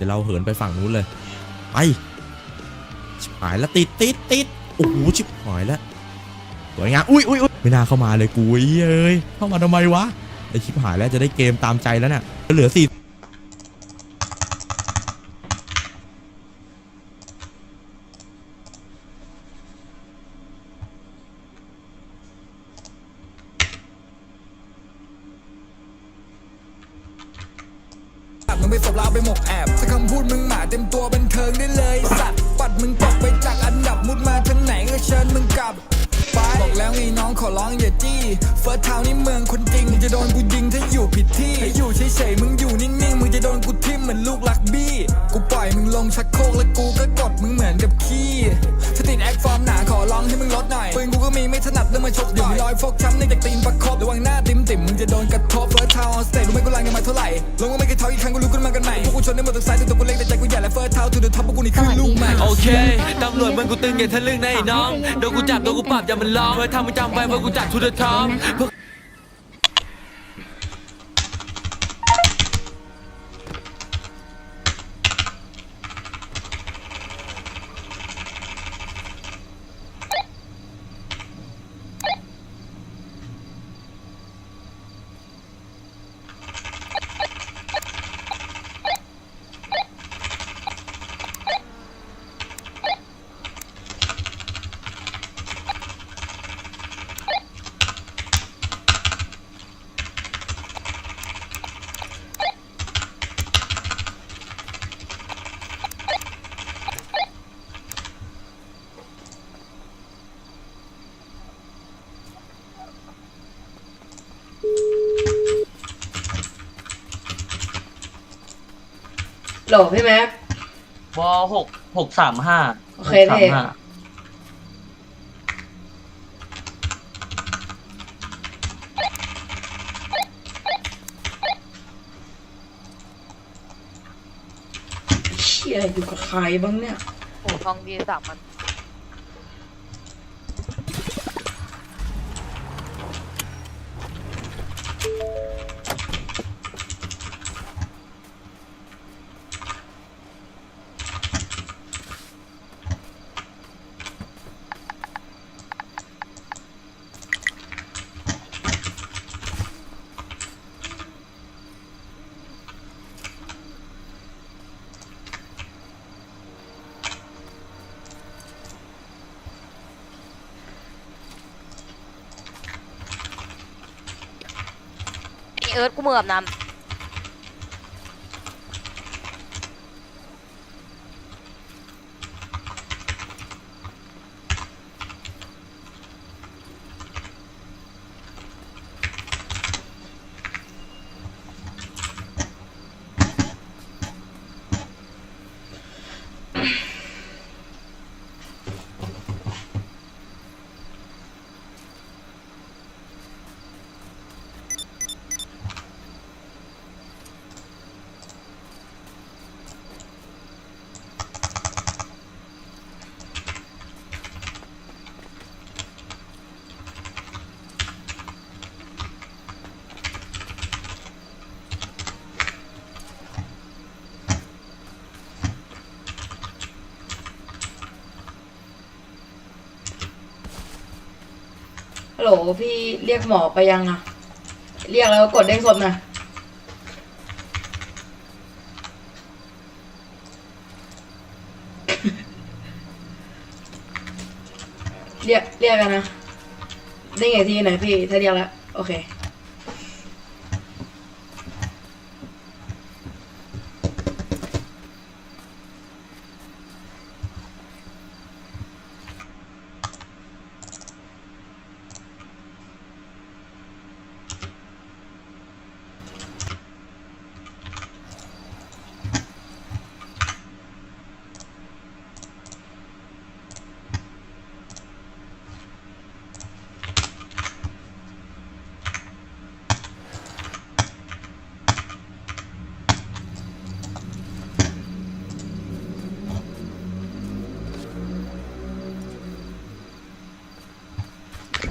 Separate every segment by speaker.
Speaker 1: ดี๋
Speaker 2: ยวเราเหินไปฝั่งนู้นเลย ไป ชิบหายแล้วติดติดติดโอ้โหชิบหายแล้วสวยงามอุ้ยอุ้ยอุ้ยไม่น่าเข้ามาเลยกูเอ้ยเข้ามาทำไมวะไอชิบหายแล้วจะได้เกมตามใจแล้วเนี่ยเหลือสี่
Speaker 3: ชักโครกแล้วกูก็กดมึงเหมือนกับขี้สติดแอคฟอร์มหนาขอร้องให้มึงลดหน่อยปืนกูก็มีไม่ถนัดเรื่องมาชกต่อยรอยฟกช้ำในจากตีนประคบระวังหน้าติ่มติ่มมึงจะโดนกระทบเฟิร์สทาวออนสเตจรู้ไหมกูรันกันมาเท่าไหร่ลงมาไม่เคยเท่าอีกครั้งกูรู้กันมากันใหม่พวกกูชนได้หมดทุกสายแต่ตัวกูเล็กแต่ใจกูใหญ่และเฟิร์สทาวทูเดอะท็อปพวกกูนี่คือลูกใหม่
Speaker 4: โอเคตำรวจมึงกูตึงอย่าทะลึ่งนะไอ้น้องโดนกูจับโดนกูปรับอย่ามันร้องเพื่อทำมึงจำไว้ว่ากูจัดทุเดอะท็อป
Speaker 1: โหลพี่แม็ก
Speaker 5: วอหกหกสามห้า
Speaker 1: โอเค
Speaker 5: สาม
Speaker 1: พี่
Speaker 5: ห้า
Speaker 1: เชี่ยอยู่กับใครบ้างเนี่ย
Speaker 6: โอ้ทองดีสามพัน เอิร์ธกูเมืออาบน้ำ
Speaker 1: ฮัลโหลพี่เรียกหมอไปยังอะเรียกแล้วกดเด้งสดนะเรียกเรียกกันนะได้ไงทีไหนพี่ถ้าเรียกแล้ว โอเค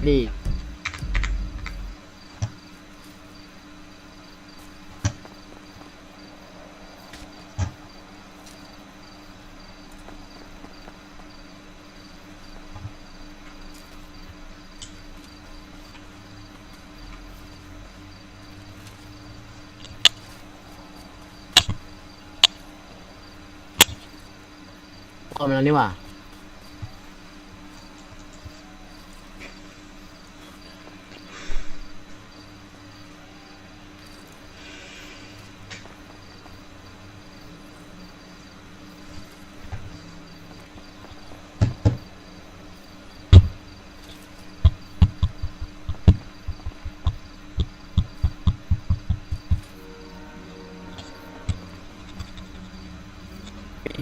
Speaker 7: ดีพอมาแล้วนี่หว่า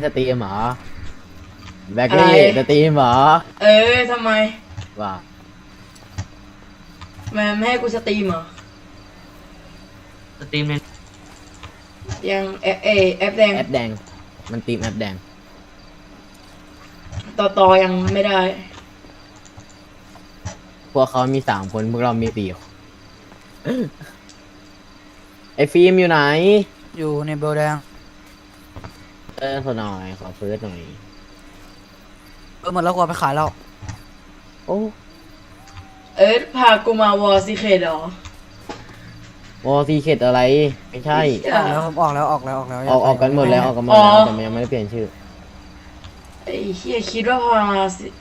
Speaker 7: สตรีมเหรอแบก
Speaker 1: อะไร
Speaker 7: ลี่สตรีมเหรอ
Speaker 1: เออทำไม
Speaker 7: ว่า
Speaker 1: แม่ไม่ให้กูสตรีมเหรอ
Speaker 5: สตรีมใน
Speaker 1: ยังเอเอแอปแดง
Speaker 7: แอปแดง มันตีมแอปแดง
Speaker 1: ต่อต่อยังไม่ได้
Speaker 7: พวกเขามีสามคนพวกเรามีสี่คนไอฟิล์มอยู่ไหน
Speaker 8: อยู่ในเบลแดง
Speaker 7: เออขอหน่อยขอเฟิร์สหน่อย
Speaker 8: เออหมดแล้วกูเอาไปขายแล้ว
Speaker 7: โอ้
Speaker 1: เอิร์ธพากูมาวอร์ซีเคดหรอ
Speaker 7: วอซีเขตอะไร ไม่ใช่
Speaker 8: ออกแล้วผมออกแล้วออกแล้วออกแล้ว
Speaker 7: ออกออกกันหมดแล้วออกกันหมด
Speaker 1: อ๋
Speaker 7: แล้ว
Speaker 1: อ
Speaker 7: แต่มันยังไม่ได้เปลี่ยนชื่อ
Speaker 1: ไอ้เฮียคิดว่าพา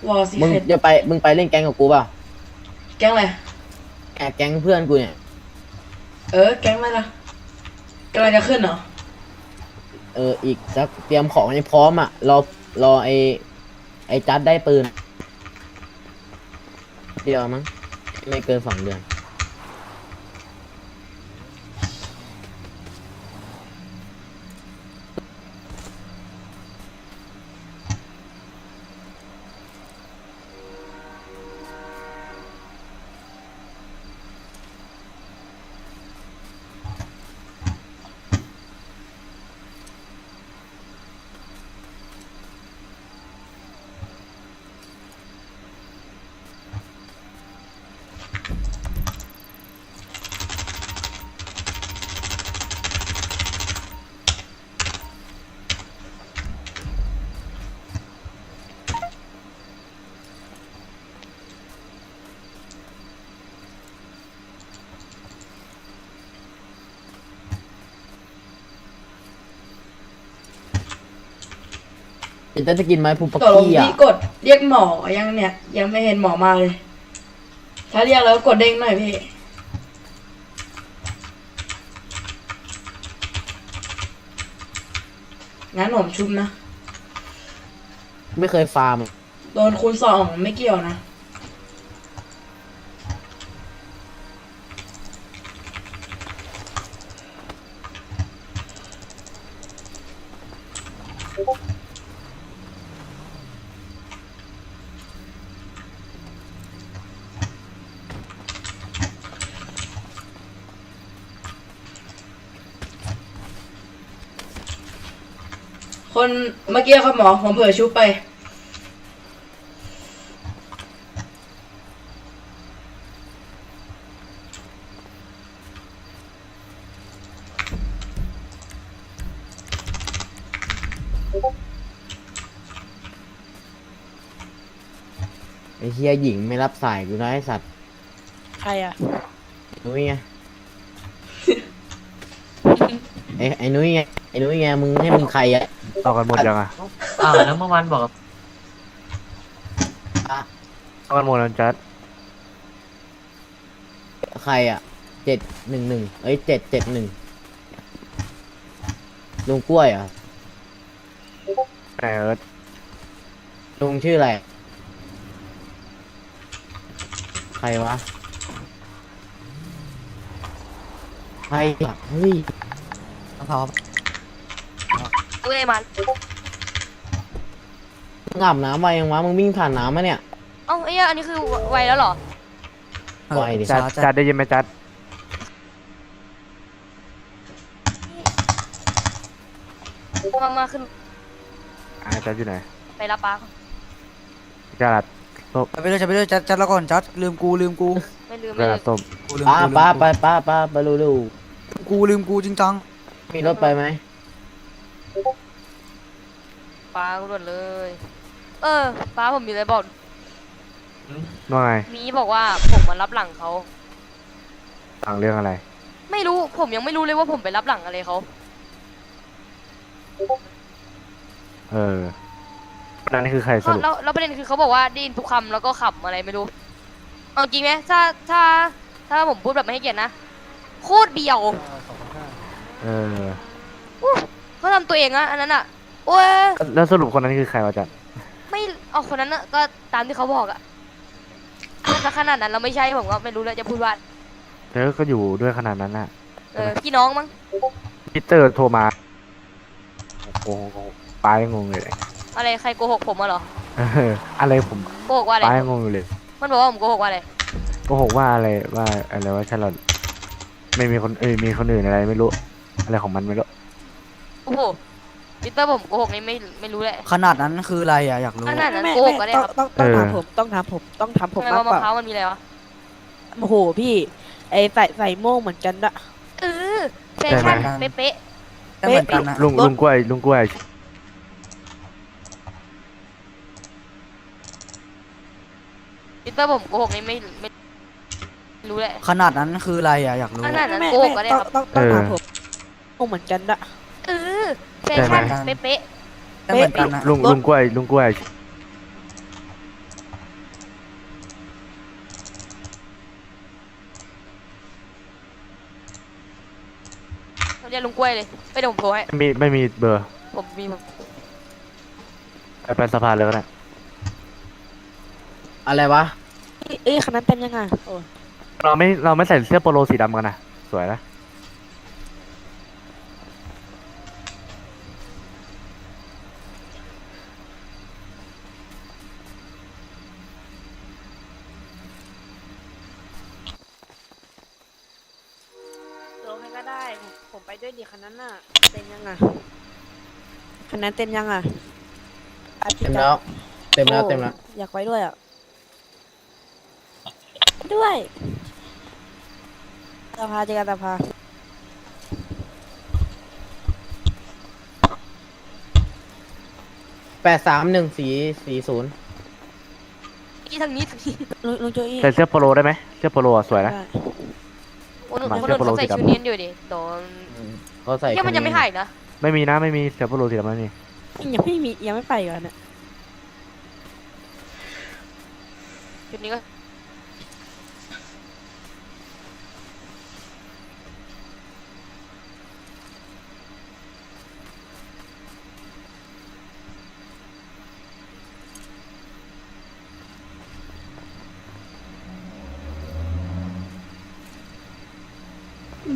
Speaker 1: วอร์ซี
Speaker 7: มึง
Speaker 1: เคด
Speaker 7: จะไปมึงไปเล่นแก๊งกับกูเปล่า
Speaker 1: แก๊งอะไร
Speaker 7: แอบแก๊งเพื่อนกูเนี่ย
Speaker 1: เออ แก๊งอะไรล่ะกำลังจะขึ้นเหรอ
Speaker 7: เอออีกสักเตรียมของให้พร้อมอะรอรอไอไอจัดได้ปืน เดียวมั้งไม่เกินสองเดือน จะจะกินไหมพูปัก
Speaker 1: ตกลง
Speaker 7: กี้อะ
Speaker 1: พี่กดเรียกหมอยังเนี่ย ยังไม่เห็นหมอมาเลย ถ้าเรียกแล้วกดเด้งหน่อยพี่ งั้นผมชุบนะ
Speaker 7: ไม่เคยฟาร์ม
Speaker 1: โดนคูณสองไม่เกี่ยวนะ นเมื่อกี้ครับหมอผมเผลอชุบไป
Speaker 7: ไอ้เฮียหญิงไม่รับสายกูนะไอ้สัตว์
Speaker 8: ใครอะ
Speaker 7: นุ้ยไง ไอ้ไอ้นุ้ยไงไอ้นุ้ยไงมึงให้มึงใครอะ
Speaker 9: ต่อกันหมดยังอะ
Speaker 5: อ้าวแล้วเมื่อวานบอกกับ
Speaker 9: ต่อกันหมดแล้วจัด
Speaker 7: ใครอะเจ็ดหนึ่งหนึ่งเอ้ยเจ็ดเจ็ดหนึ่งลุงกล้วยเหรอะ
Speaker 9: แหมเอิร์ธ
Speaker 7: ลุงชื่ออะไร ใครวะ ใครอะเฮ้ย
Speaker 8: พร้อม
Speaker 6: กูเอมัน
Speaker 7: มึงอาบน้ำไวยังวะมึงวิ่งผ่านน้ำมาเนี่ย
Speaker 6: เอ้าไอ้เหี้ยอันนี้คือไวแล้วเหรอ
Speaker 7: ไวดิ
Speaker 9: จัด
Speaker 8: ช้า
Speaker 9: จั
Speaker 8: จั
Speaker 9: ด
Speaker 8: ด
Speaker 9: ได้ยินไหมจัด
Speaker 6: มามาขึ้น
Speaker 9: อ่าจัดอยู่ไหน
Speaker 6: ไปรับปลาก่อน
Speaker 9: จัดส้ม
Speaker 8: ไปเรื่อยไปเรื่อยจัดจัดแล้วก่อนจัดลืมกูลืมกู
Speaker 6: ไม่ลืม
Speaker 9: ก
Speaker 6: ไม่
Speaker 9: ระ
Speaker 6: ลื
Speaker 9: ดามษส้ม
Speaker 8: กูลืม
Speaker 7: ป้า
Speaker 8: กูลืม
Speaker 7: ป้า
Speaker 8: กู
Speaker 7: ไปป้าป้าไปเร็ว
Speaker 8: กูลืมกูจริงจัง
Speaker 7: ๆมีรถไปไหม
Speaker 6: ป้ากูหมดเลย เออป้าผมมีอะไรบอก
Speaker 9: ว่าไง
Speaker 6: มีบอกว่าผมมารับหลังเขา
Speaker 9: ต่างเรื่องอะไร
Speaker 6: ไม่รู้ผมยังไม่รู้เลยว่าผมไปรับหลังอะไรเขา
Speaker 9: เออนั่นคือใครสรุป
Speaker 6: แล้วแล้วประเด็นคือเขาบอกว่าได้ยินทุกคำแล้วก็ขำอะไรไม่รู้เอาจริงไหมถ้าถ้าถ้าผมพูดแบบไม่ให้เกียรตินะโคตรเบียว
Speaker 9: เออ
Speaker 6: เขาทำตัวเองอะอันนั้นอะ โอ้ย
Speaker 9: แล้วสรุปคนนั้นคือใครวะจัด
Speaker 6: ไม่เอาคนนั้นอะก็ตามที่เขาบอกอะถ้าขนาดนั้นเราไม่ใช่ผมก็ไม่รู้เลยจะพูดว่า
Speaker 9: เธอก็อยู่ด้วยขนาดนั้นน่ะ
Speaker 6: เออพี่น้องมั้ง
Speaker 9: พีเตอร์โทรมาโอ้โหป้ายังงงเลย
Speaker 6: อะไรใครโกหกผมอะเหรอ
Speaker 9: เอออะไรผม
Speaker 6: โกหกว่าอะไร
Speaker 9: ป้ายังงงอยู่เลย
Speaker 6: มันบอกว่าผมโกหกว่าอะไร
Speaker 9: โกหกว่าอะไรว่าอะไรว่าฉลาดไม่มีคนเอ้ยมีคนอื่นอะไรไม่รู้ อะไรของมันไม่รู้
Speaker 6: โอ้โห พีเตอร์ผมโกหกนี่ไม่ไม่รู้เลย
Speaker 8: ขนาดนั้นคืออะไรอะอยากรู้
Speaker 6: ขนาดนั้น
Speaker 10: ไม่
Speaker 6: โกหก
Speaker 10: ไม่
Speaker 6: ก็ได้ครับ
Speaker 10: ต้องต้องต้องถามผมต้องถามผมต้องถามผม
Speaker 6: ทำไม
Speaker 10: มาก
Speaker 6: ว่ามะ
Speaker 10: กว่า
Speaker 6: พร้าวมันมีอะไรวะ
Speaker 10: โอ้โหพี่ไอใส่ใส่โม่งเหมือนกันละ
Speaker 6: เออแฟชั่นเป๊ะ
Speaker 8: แต่เหมือนกันนะ
Speaker 9: ลุงลุงกล้วยลุงกล้วย
Speaker 6: ๆพีเตอร์ผมโกหกนี่ไม่ไม่ไม่รู้เลย
Speaker 8: ขนาดนั้นคืออะไรอะอยากรู้
Speaker 6: ขนาดนั้น
Speaker 10: ไม่
Speaker 6: โกหก
Speaker 10: ไม่
Speaker 6: ก็ได้
Speaker 10: ต้อง
Speaker 6: ครับ
Speaker 10: ต้องต้องถามผมโม่งเหมือนกันละ
Speaker 6: เออ แฟชั่นเป๊ะ
Speaker 8: แต่เหมือนกันนะ
Speaker 9: ลุงลุงกล้วยลุงกล้วย
Speaker 6: ๆเราเรียกลุงกล้วยเลยไปเดี๋ยวผมโทรให้
Speaker 9: ไม่มีไม่มีเบอร์
Speaker 6: ผมมีผม
Speaker 9: ไปไปสภาเลยก็ได้
Speaker 7: อะไรวะ
Speaker 10: เอ้ยเอ้ยคันนั้นเต็มยังไงโอ้
Speaker 9: เราไม่เราไม่ใส่เสื้อโปโลสีดำกันนะส
Speaker 10: วยนะ คันนั้นเต็มยังอะอะพี่
Speaker 7: เต็ม
Speaker 10: จ๊ะ
Speaker 7: แล้ว เต็มแล้ว
Speaker 10: โอ้
Speaker 7: เต็มแล้ว
Speaker 10: อยากไว้ด้วยอะ ด้วยสภาเจอกันสภา
Speaker 7: แปดสามหนึ่งสี่สี่ศูนย์
Speaker 6: นี่ทางนี้ทางนี้
Speaker 10: ลุงลุงโจอี้
Speaker 9: ใส่เสื้อโปโลได้ไหมเสื้อโปโลอะสวยนะ
Speaker 10: ได้
Speaker 6: โอ้หนุ่ม
Speaker 9: มา
Speaker 6: คน
Speaker 9: เสื้
Speaker 6: อื่
Speaker 9: อนโปโล
Speaker 6: เขาใส่
Speaker 9: สีดำ
Speaker 6: ชุดนี้อยู่ดิโดน
Speaker 7: เขาใส่
Speaker 6: เนี่ยมันยังไม่หายนะ
Speaker 9: ไม่มีนะไม่มีเสื้อโปโลสีดำไม่มี
Speaker 10: ยังไม่มียังไม่ไปก่อนเนี่ย
Speaker 6: ชุดนี้ก็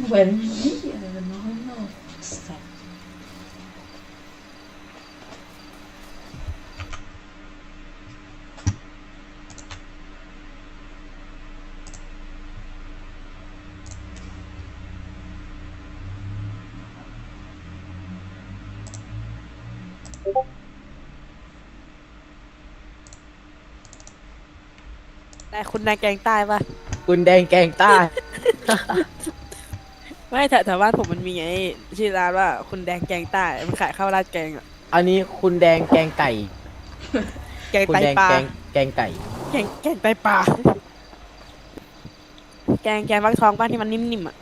Speaker 1: เหมือนยี่อะไรกันน้องนอกสัตว์
Speaker 10: คุณนายแกงใต้ปะ
Speaker 7: คุณแดงแกงใต้
Speaker 10: ไม่แถวแถวบ้านผมมันมีไอ้ชื่อร้านว่าคุณแดงแกงใต้ มันขายข้าวราดแกงอะ
Speaker 7: อันนี้คุณแดงแกงไก่
Speaker 10: แกง
Speaker 7: คุณ
Speaker 10: ไต
Speaker 7: แดง
Speaker 10: ปลา
Speaker 7: แกงแกงไก่
Speaker 10: แกงแกงไตปลาแกงแกงฟักทองบ้านที่มันนิ่มๆอะ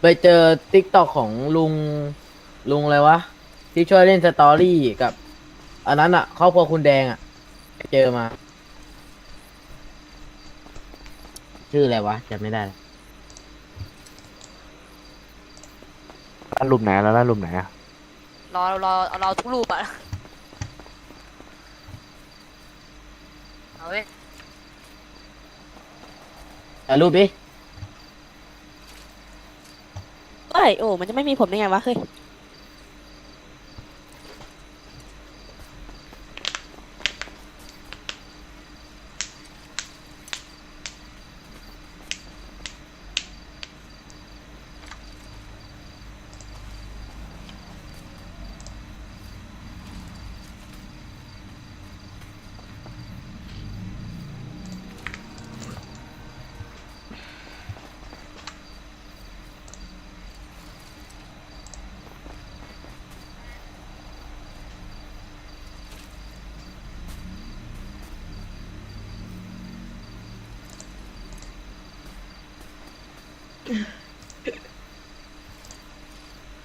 Speaker 7: ไปเจอติ๊กตอกของลุงลุงอะไรวะ ที่ช่วยเล่นสตอรี่กับ อันนั้นอะครอบครัวคุณแดงอะ เจอมา ชื่ออะไรวะจำไม่ได้แล้ว
Speaker 9: ร้านรูปไหนแล้วร้านรูปไหนอะ
Speaker 6: รอรอรอทุกรูปอะเอาเว้ย
Speaker 7: ถ่ายรูปดิ
Speaker 10: เอ้ยโอ้มันจะไม่มีผมได้ไงวะเฮ้ย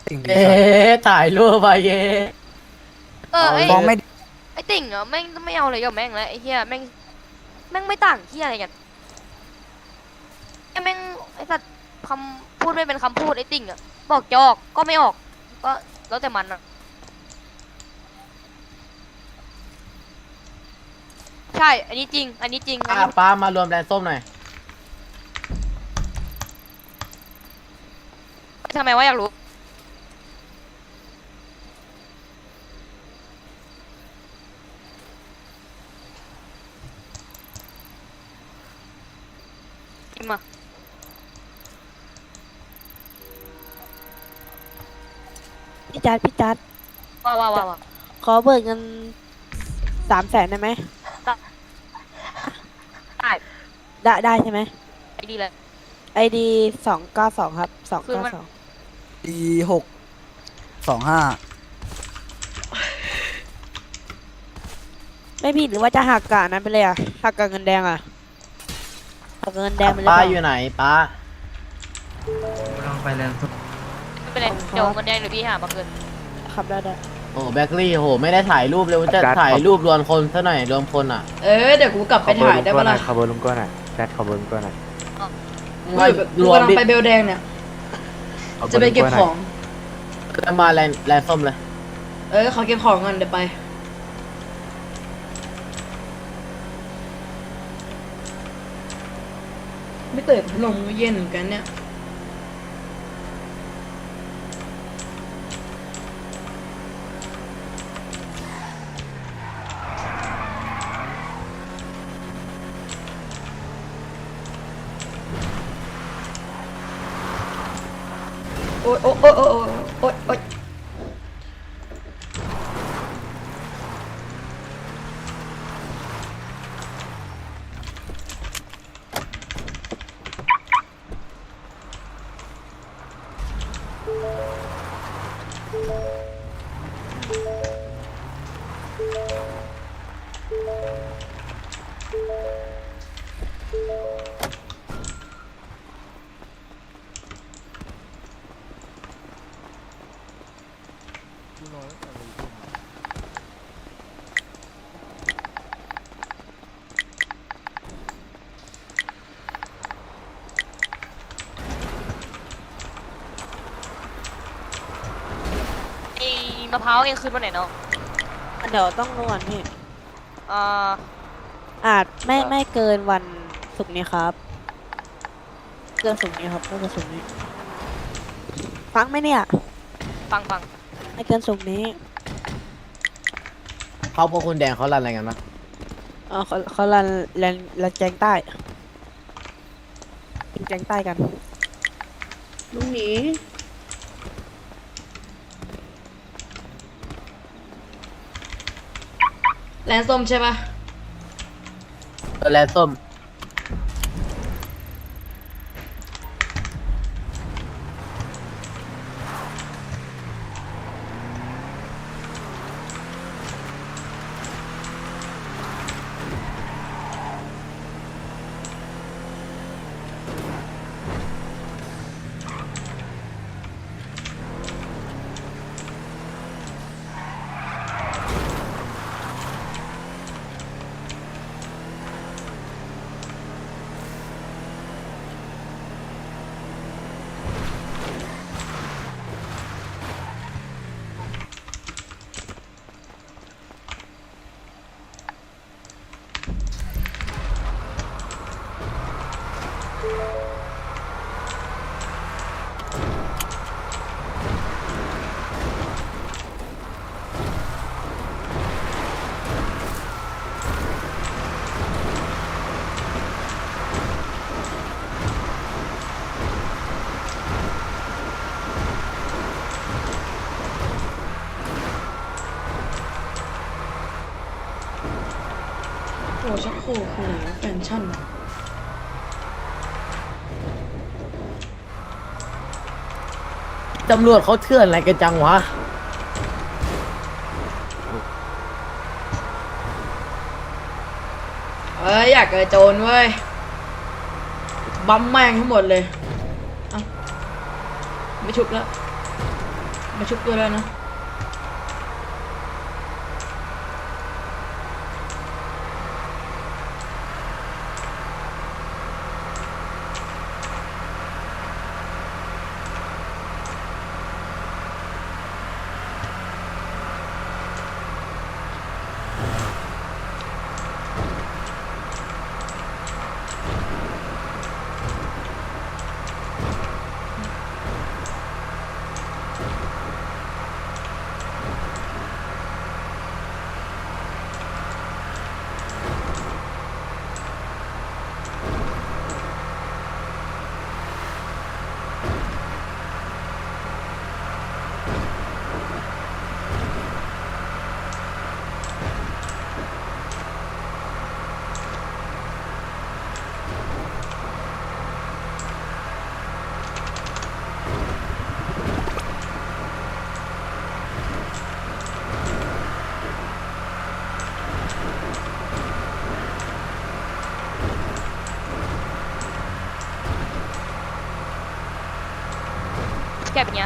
Speaker 8: ติ่ง
Speaker 7: เอ๊ะถ่ายรูปไปเย้
Speaker 6: เออไอ้
Speaker 8: มองไม่
Speaker 6: ไอ้ติ่งอะแม่งไม่เอาเลยกับแม่งแล้วไอ้เหี้ยแม่งแม่งไม่ต่างเหี้ยอะไรกันไอ้แม่งไอ้สัตว์คำพูดไม่เป็นคำพูดไอ้ติ่งอะบอกจะออกก็ไม่ออก ก็แล้วแต่มันอะใช่ อันนี้จริง อันนี้จริงอัน
Speaker 7: ป้า
Speaker 6: นี้
Speaker 7: ป้ามารวมแดนส้มหน่อย
Speaker 6: ทำไมวะอยากรู้
Speaker 10: จัดพี่จัด
Speaker 6: ว้าวว้าวว้าว
Speaker 10: ขอเบิกเงินสามแสนได้ไหม
Speaker 6: ได้
Speaker 10: ได้ได้ใช่ไหม
Speaker 6: ไอ้ดีเลย
Speaker 10: ไอดีสองเก้าสองครับสอง
Speaker 6: คือ
Speaker 10: เก้า
Speaker 6: มัน
Speaker 10: สอง
Speaker 8: ดีหกสองห้า
Speaker 10: ไม่ผิดหรือว่าจะหักกะนั้นไปเลยอะหักกะเงินแดงอะหักเงินแดงไปเลย
Speaker 7: ป้า
Speaker 10: เปล่า
Speaker 7: อยู่ไหนป้า
Speaker 5: ลองไปแลนด์ส้ ม
Speaker 6: ไม่เป็นไรเดี๋ยวมันแดงเดี๋ยวพี่หามาเกิน
Speaker 10: ครับได้ได้
Speaker 7: โอ้แบ็คลี่โหไม่ได้ถ่ายรูปเลยว่าจะถ่ายรูปรวมคนซะหน่อยรวมคนอะ
Speaker 1: เออเดี๋ยวกูกลับไปถ่ายได้ปะล่ะ
Speaker 9: ขบวนลุงก้อนหน่อยแซดขบวนลุงก้อนหน่อย
Speaker 1: กูอยู่แบบกูกำลังไปเบลแดงเนี่ย
Speaker 9: ขบวน
Speaker 1: จะไปเก็บ
Speaker 9: ลุง
Speaker 1: ข
Speaker 9: ก้
Speaker 1: อนง
Speaker 7: จะมาแลนแลนส้มเลย
Speaker 1: เออเขาเก็บของกันเดี๋ยวไป ไม่เปิดพัดลมก็เย็นเหมือนกันเนี่ย
Speaker 6: มะพร้าวเองคืนวันไหนเนาะ
Speaker 10: เดี๋ยวต้องนวนพี่
Speaker 6: อ่า
Speaker 10: อาจไม่ไม่เกินวันศุกร์นี้ครับ เกินศุกร์นี้ครับไม่เกินศุกร์นี้ ฟังไหมเนี่ย
Speaker 6: ฟังฟัง
Speaker 10: ไม่เกินศุกร์นี้
Speaker 7: เขาพวกคุณแดงเขารันอะไรกันวะ
Speaker 10: เออเขาเขาลันแลนแลนแจงใต้แจงใต้กัน
Speaker 11: ลุงหนี
Speaker 1: แลนส้มใช่ปะ
Speaker 7: เออแลนส้ม
Speaker 1: โอ้ชักโครกคืออะไรวะแฟชั่นเหรอ
Speaker 7: ตำรวจเขาเถื่อนอะไรกันจังวะ
Speaker 1: เอ้ยอยากเจอโจรเว้ย บัมแม่งทั้งหมดเลย เอ้าไม่ชุบแล้วมาชุบตัวแล้วนะ
Speaker 6: แกเป็นไง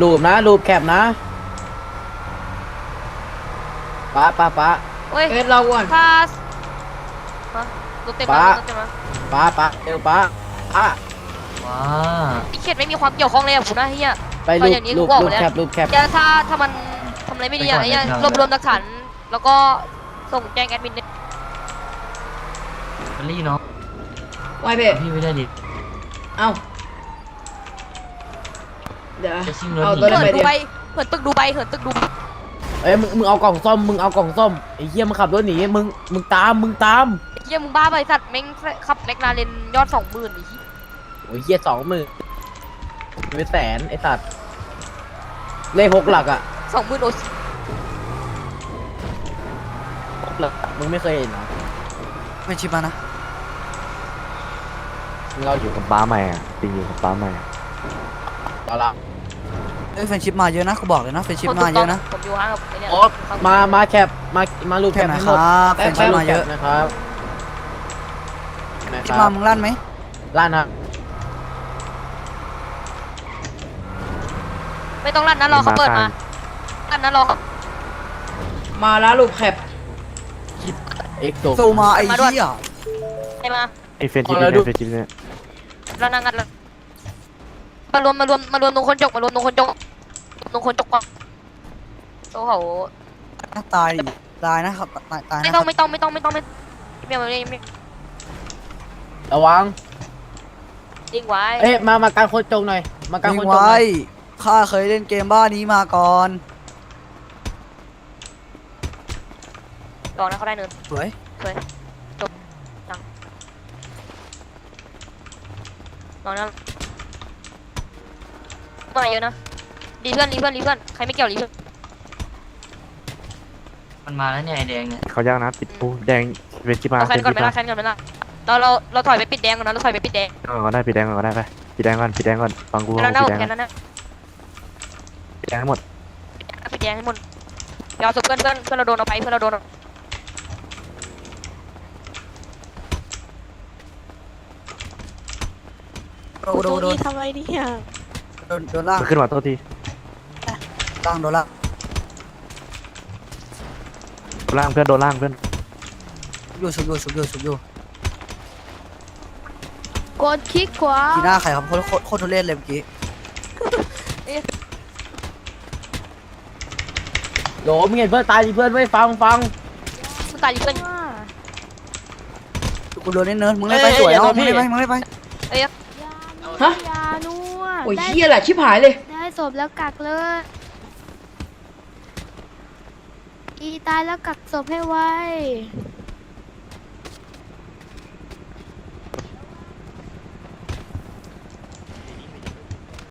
Speaker 7: รูปนะรูปแคปนะป้าป้าป้า
Speaker 6: เฮ้ย
Speaker 1: เอสเราก่อน
Speaker 6: ถ้าฮะรถเต็มแล้ว
Speaker 7: ป๊า
Speaker 6: รถเต็มแล้ว
Speaker 7: ป้าป้าเร็วป้าป้า
Speaker 5: ว้า
Speaker 6: ไอ้เขตไม่มีความเกี่ยวข้องเลยกับกูนะเฮีย
Speaker 7: ไป
Speaker 6: ตอ
Speaker 7: รู
Speaker 6: น
Speaker 7: ป
Speaker 6: อย่างนี้
Speaker 7: รูป
Speaker 6: กูบอก
Speaker 7: รูป
Speaker 6: แล้ว
Speaker 7: แคปรูปแคป
Speaker 6: เดี๋ยวถ้าถ้ามันทำอะไรไม่ดีอะไอ้เหี้ยรวบรวมหลักฐานแล้วก็ส่งแจ้งแอดมินเนี่ย
Speaker 5: เบลลี่เนาะ
Speaker 1: ไวเบะ
Speaker 5: พี่ไม่ได้ดิ
Speaker 1: เอาเดี๋ยว
Speaker 5: จะชิงรถ
Speaker 1: เอา
Speaker 5: หนี
Speaker 1: ตัว
Speaker 6: เหิ
Speaker 1: นั้น
Speaker 6: น
Speaker 1: ไป
Speaker 6: ดู
Speaker 1: ดิ
Speaker 6: ใบเหินตึกดูใบเหินตึกดูใบ
Speaker 7: เอ้ยมึงมึงเอากล่องส้มมึงเอากล่องส้มไอ้เหี้ยมึงขับรถหนีมึงมึงตามมึงตาม
Speaker 6: ไอ้เหี้ยมึงบ้าไปสัตว์แม่งขับแมคลาเรนยอดสองหมื่นไอ้เหี้ย
Speaker 7: โอ้ยเหี้ยสองหมื่นเป็นแสนไอ้สัตว์เลขหกหลักอะ
Speaker 6: สองหมื่นโอซี
Speaker 7: หกหลักมึงไม่เคยเห็นเหรอ
Speaker 8: ไม่ชิปมานะ
Speaker 7: มึง เอาอยู่
Speaker 9: กับป้าใหม่อะจริงอยู่กับป้าใหม่อะ
Speaker 7: ต่อละ
Speaker 8: เอ้ยแฟนชิปมาเยอะนะกูบอกเลยนะแฟนชิปมาเยอะนะ
Speaker 6: ผมอยู่ห้างกับไอ้เนี่ย
Speaker 7: โอ๊ตมามาแคปมามารูป
Speaker 8: แค่
Speaker 7: แคป
Speaker 8: ไหน
Speaker 7: ให้
Speaker 8: ค
Speaker 7: หมด
Speaker 8: รับแฟนชิปมาเยอะ
Speaker 7: นะครับนะค
Speaker 8: ชิป
Speaker 7: รั
Speaker 8: มา
Speaker 7: บ
Speaker 8: มึงลั่นไหม
Speaker 7: ร้านฮะ
Speaker 6: ไม่ต้องลั่นนะรอเขาเปิดมาลั่นนะรอเขา
Speaker 1: มาแล้วลูกแคป
Speaker 7: เอ็กโซ
Speaker 8: โซมาไอ้เหี้ย
Speaker 6: ให้มา
Speaker 9: ไอ้เฟรนชิป
Speaker 7: เอาแล้ว
Speaker 9: เนี่
Speaker 7: ดู
Speaker 9: ยเฟรนชิปเนี่ย
Speaker 6: แล้วนั่งกันแล้วมารวมมารวมมารวมตรงคนจกมารวมตรงคนจกตรงคนจกก่อนโอ้โห
Speaker 8: ตายดิตายนะครับตายตาย
Speaker 6: ไม่
Speaker 8: นะค
Speaker 6: ต้
Speaker 8: รั
Speaker 6: อบงไม่ต้องไม่ต้องไม่ต้องไม่ไม่ไม่ไม่
Speaker 7: ระวัง
Speaker 6: ดิ้งไว้
Speaker 7: เอ๊ะมามาการโคจงหน่อย มาการ
Speaker 8: ยิ
Speaker 7: โค
Speaker 8: ง
Speaker 7: จงหน่
Speaker 8: ไว้
Speaker 7: อย
Speaker 8: ข้าเคยเล่นเกมบ้านนี้มาก่อน
Speaker 6: ลองนะเขาได้เนิน
Speaker 8: สวย
Speaker 6: ลองนะมาเยอะนะรีเพื่อนรีเพื่อนรีเพื่อนใครไม่เกี่ยวรีเพื่อน
Speaker 5: มันมาแล้วเนี่ยไอแดงเนี่ย
Speaker 9: เขายากนะปิดปูแดงเฟรนชิปมา
Speaker 6: เรา
Speaker 9: เฟ
Speaker 6: แค
Speaker 9: ร
Speaker 6: น
Speaker 9: น
Speaker 6: ก่อน
Speaker 9: ชิป
Speaker 6: ไหม
Speaker 9: มา
Speaker 6: ล่ะแคนก่อนไหมล่ะเราเราเราถอยไปปิดแดงก่อนนะเราถอยไปปิดแดง
Speaker 9: เออก็ได้ปิดแดงก่อนก็ได้ไปปิดแดงก่อนปิดแดงก่อนฟังกู
Speaker 6: แค่
Speaker 9: ฟั
Speaker 6: นั้
Speaker 9: ง
Speaker 6: น
Speaker 9: กู
Speaker 6: นะ
Speaker 9: ปิดแดง
Speaker 6: แค่นั้นนะ
Speaker 9: ปิดแดงให้หมด
Speaker 6: ปิดแดงให้หมดเดี๋ยวเอาศพเพื่อนเพื่อนเพื่อนเราโดนเอาไปเพื่อนเราโดนเอา
Speaker 8: โดนโดนโดน
Speaker 10: ทำไมเนี่ย
Speaker 8: โดนโดนล่าง
Speaker 9: ขึ้นมาโทษที
Speaker 8: ล่างโดนล่าง
Speaker 9: โดนล่างเพื่อนโดนล่างเพื่อน
Speaker 8: อยู่สุบอยู่สุบอยู่สุบอยู่
Speaker 11: กดคลิกขวา
Speaker 8: ทีหน้าใครครับโคตรโคตรโคตรทุเรศเลยเมื่อกี้
Speaker 7: โหลมึงเห็นเพื่อนตายดิเพื่อนไม่ฟังฟัง
Speaker 6: สุดตายอยู่เพื่อน
Speaker 8: กูโดนเน้นเนินมึงเล่นไปสวยเนาะมึงเล่นไปมึงเล่นไป
Speaker 6: เอ้ย
Speaker 1: ฮะ
Speaker 11: ยานัว
Speaker 1: โอ้ย
Speaker 11: ได้
Speaker 1: เฮียแหละชิบหายเลย
Speaker 11: ได้ศพแล้วกักเลยอีตายแล้วกักศพให้ไว